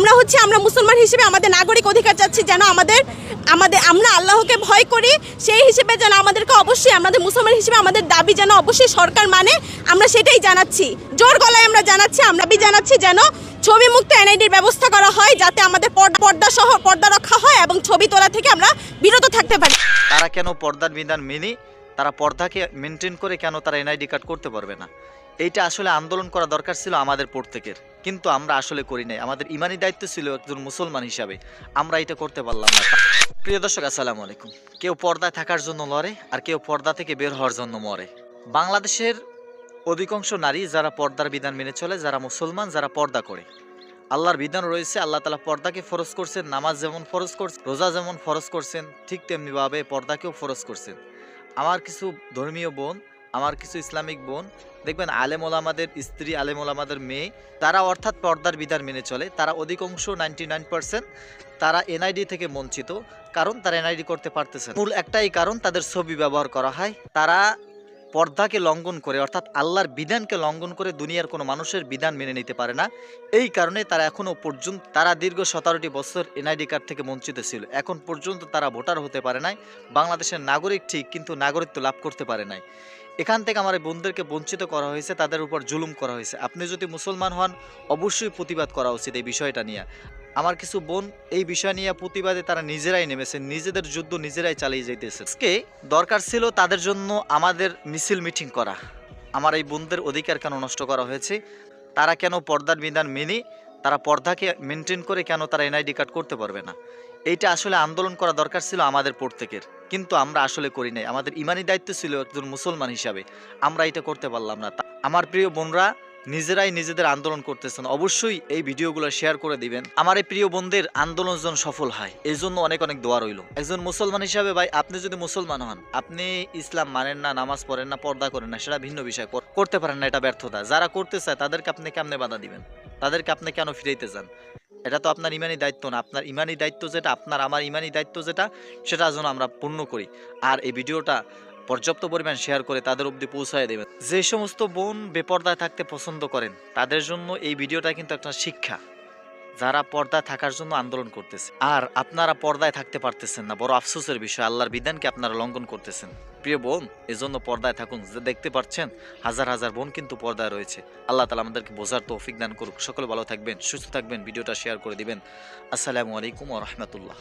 আমরা হচ্ছে, আমরা মুসলমান হিসেবে আমাদের নাগরিক অধিকার চাচ্ছি যেন আমাদের আমাদের, আমরা আল্লাহকে ভয় করি, সেই হিসেবে যেন আমাদেরকে অবশ্যই আমাদের মুসলমান হিসেবে আমাদের দাবি যেন অবশ্যই সরকার মানে আমরা সেটাই জানাচ্ছি। জোর গলায় আমরা জানাচ্ছি, আমরা দাবি জানাচ্ছি যেন ছবি মুক্ত এনআইডির ব্যবস্থা করা হয়, যাতে আমাদের পর্দা পর্দা সহ, পর্দা রক্ষা হয় এবং ছবি তোলা থেকে আমরা বিরত থাকতে পারি। তারা কেন পর্দার বিধান মেনে, তারা পর্দাকে মেনটেন করে কেন তারা এনআইডি কার্ড করতে পারবে না? এইটা আসলে আন্দোলন করা দরকার ছিল আমাদের প্রত্যেকের। কিন্তু আমরা আসলে করি নাই। আমাদের ইমানি দায়িত্ব ছিল একজন মুসলমান হিসাবে। আমরা এটা করতে পারলাম না। প্রিয় দর্শক, আসসালামু আলাইকুম। কেউ পর্দায় থাকার জন্য লড়ে আর কেউ পর্দা থেকে বের হওয়ার জন্য মরে। বাংলাদেশের অধিকাংশ নারী যারা পর্দার বিধান মেনে চলে, যারা মুসলমান, যারা পর্দা করে। আল্লাহর বিধান রয়েছে, আল্লাহ তালা পর্দাকে ফরজ করছেন, নামাজ যেমন ফরজ করছেন, রোজা যেমন ফরজ করছেন, ঠিক তেমনিভাবে পর্দাকেও ফরজ করছেন। আমার কিছু ধর্মীয় বোন, আমার কিছু ইসলামিক বোন দেখবেন আলেম ওলামাদের স্ত্রী, আলেম ওলামাদের মেয়ে, তারা অর্থাৎ পর্দার বিধান মেনে চলে। তারা অধিকাংশ নাইনটি তারা এনআইডি থেকে বঞ্চিত, কারণ তারা এনআইডি করতে পারতেছে মূল একটাই কারণ তাদের ছবি ব্যবহার করা হয়। তারা পর্দাকে লঙ্ঘন করে, অর্থাৎ আল্লাহর বিধানকে লঙ্ঘন করে দুনিয়ার কোনো মানুষের বিধান মেনে নিতে পারে না। এই কারণে তারা এখনও পর্যন্ত, তারা দীর্ঘ সতেরোটি বছর এনআইডি কার্ড থেকে বঞ্চিত ছিল। এখন পর্যন্ত তারা ভোটার হতে পারে নাই। বাংলাদেশের নাগরিক ঠিক, কিন্তু নাগরিকত্ব লাভ করতে পারে নাই। এখান থেকে আমার এই বোনদেরকে বঞ্চিত করা হয়েছে, তাদের উপর জুলুম করা হয়েছে। আপনি যদি মুসলমান হন, অবশ্যই প্রতিবাদ করা উচিত এই বিষয়টা নিয়ে। আমার কিছু বোন এই বিষয় নিয়ে প্রতিবাদে তারা নিজেরাই নেমেছে, নিজেদের যুদ্ধ নিজেরাই চালিয়ে যাইতেছে। আজকে দরকার ছিল তাদের জন্য আমাদের মিছিল মিটিং করা। আমার এই বোনদের অধিকার কেন নষ্ট করা হয়েছে? তারা কেন পর্দার বিধান মেনে তারা পর্দাকে মেনটেন করে কেন তারা এনআইডি কার্ড করতে পারবে না? এইটা আসলে আন্দোলন করা দরকার ছিল আমাদের প্রত্যেকের। কিন্তু আমরা আসলে করি নাই। আমাদের ইমানি দায়িত্ব ছিল একজন মুসলমান হিসাবে। আমরা এটা করতে পারলাম না। আমার প্রিয় বোনরা, নিজেরাই নিজেদের আন্দোলন করতেছেন। অবশ্যই এই ভিডিওগুলো শেয়ার করে দিবেন। আমার এই প্রিয় বোনদের আন্দোলন যেন সফল হয় এই জন্য অনেক অনেক দোয়া রইল। একজন মুসলমান হিসাবে ভাই, আপনি যদি মুসলমান হন, আপনি ইসলাম মানেন না, নামাজ পড়েন না, পর্দা করেন না, সেটা ভিন্ন বিষয়। কর- করতে পারেন না, এটা ব্যর্থতা। যারা করতে চায়, তাদেরকে আপনি কেমনে বাধা দিবেন? তাদেরকে আপনি কেন ফিরাইতে চান এটা তো আপনার ইমানি দায়িত্ব না। আপনার ইমানি দায়িত্ব যেটা, আপনার আমার ইমানি দায়িত্ব যেটা, সেটা যেন আমরা পূর্ণ করি। আর এই ভিডিওটা পর্যাপ্ত পরিমাণ শেয়ার করে তাদের অবধি পৌঁছায় দেবেন। যে সমস্ত বোন বেপর্দায় থাকতে পছন্দ করেন, তাদের জন্য এই ভিডিওটা কিন্তু একটা শিক্ষা। যারা পর্দায় থাকার জন্য আন্দোলন করতেছে। আর আপনারা পর্দায় থাকতে পারতেছেন না, বড় আফসোসের বিষয়, আল্লাহর বিধানকে আপনারা লঙ্ঘন করতেছেন। প্রিয় বোন, এজন্য পর্দায় থাকুন। যে দেখতে পাচ্ছেন, হাজার হাজার বোন কিন্তু পর্দায় রয়েছে। আল্লাহ তালা আমাদেরকে বোঝার তৌফিক দান করুক। সকলে ভালো থাকবেন, সুস্থ থাকবেন, ভিডিওটা শেয়ার করে দিবেন। আসসালামু আলাইকুম ও রহমতুল্লাহ।